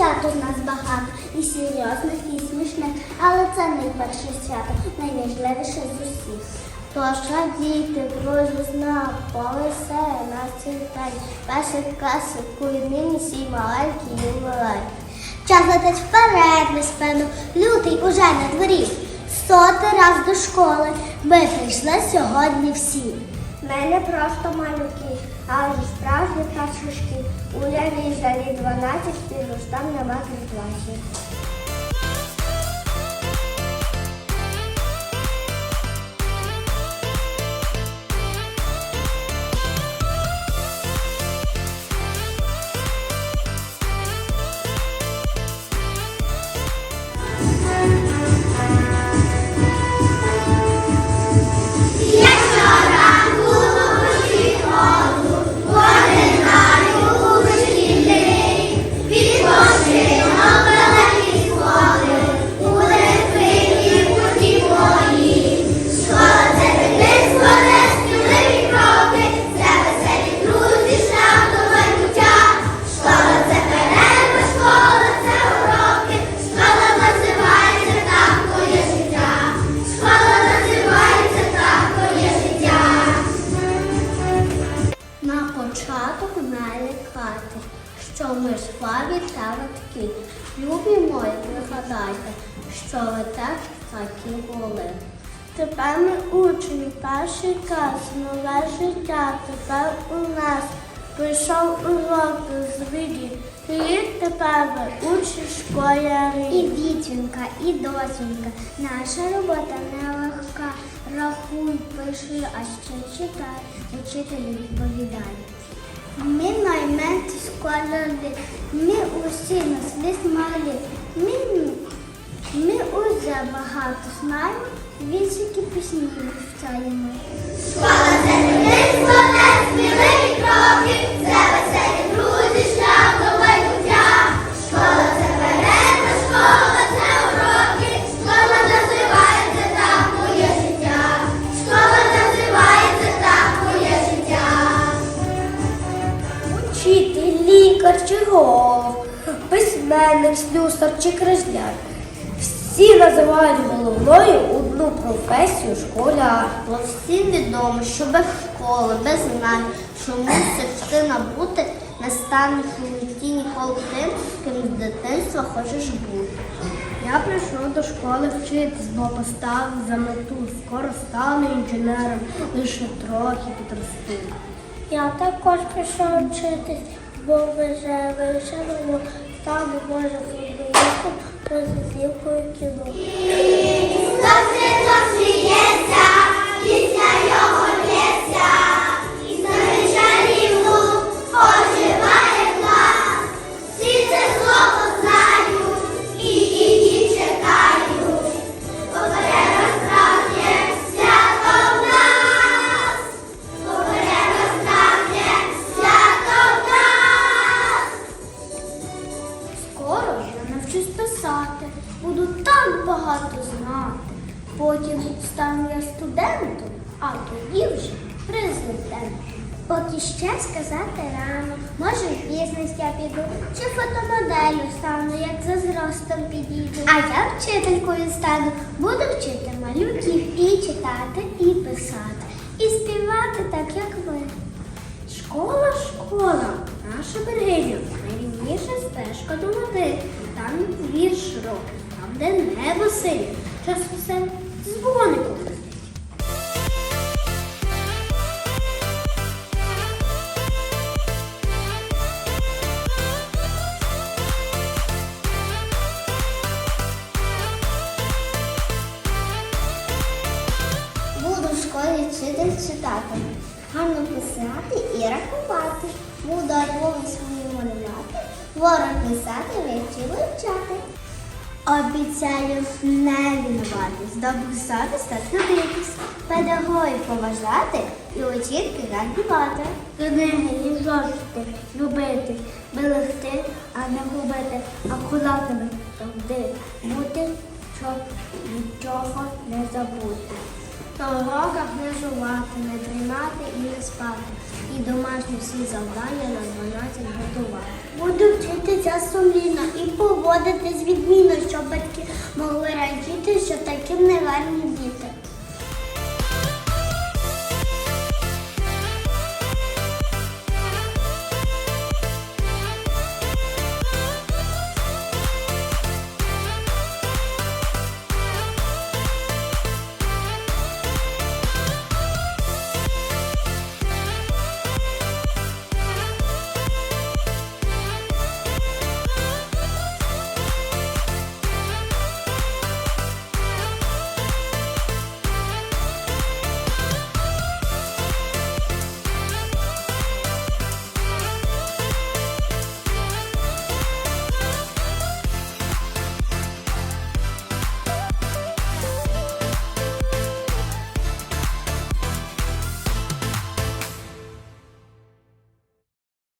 Свято в нас багато, і серйозних, і смішних, але це найперше свято, найважливіше з усіх. Тож радійте, друзі, зна, повеселі на цей день. Перший класику і нині всі маленькі і маленькі. Час летить вперед, безпечно, лютий уже на дворі. Сотий раз до школи ми прийшли сьогодні всі. Ми не просто малюки, а вже справжні качушки. У лявій жалі 12 на нема класів. Налякати, що ми з вами та батьки. Любі мої, пригадайте, що ви теж такі були. Тепер ми учні, перший клас, нове життя, тепер у нас прийшов урок з віді. Рік тепер ви учні школярі. І вітінка, і досвідка. Наша робота нелегка. Рахуй, пиши, а ще читай, учитель відповідає. Ми найменші школяри, ми усі нас малі. Ми, ми уже багато знаємо, вісіки пісні вивчаємо. Учитель, письменник, слюсар чи крижляр. Всі називають головною одну професію школяр. Бо всім відомо, що без школи, без знань, що мусить ти набути, не станеш у ніколи тим, ким з дитинства хочеш бути. Я прийшов до школи вчитись, бо поставив за мету. Скоро стану інженером, лише трохи підросту. Я також пішов вчитись, бо вже вишивано стану може футболістом розвитку кіно. Навчусь писати, буду так багато знати. Потім стану я студентом, а тоді вже президентом. Поки ще сказати рано, може в бізнес я піду, чи фотомоделю стану, як за зростом підійду. А я вчителькою стану, буду вчити малюків і читати, і писати, і співати так, як ви. Школа, школа, наша берегиня, найрівніша стежка до води. Там двір широкий, там, де небо синє, час усе дзвоником. Буду в читати, гарно писати і рахувати. Буду альбоми свої малювати, ворог писати, вивчи вивчати. Обіцяю не лінуватись, добру совість та трудитись, педагогів поважати і оцінки радувати. Книги і зошити, любити, берегти, а не губити, акуратними завжди бути, щоб нічого не забути. На уроках не жувати, не дрімати і не спати. І домашні всі завдання на 12 готувати. Буду вчитися сумлінно і поводитись відмінно, щоб батьки могли радіти, що такі негарні діти.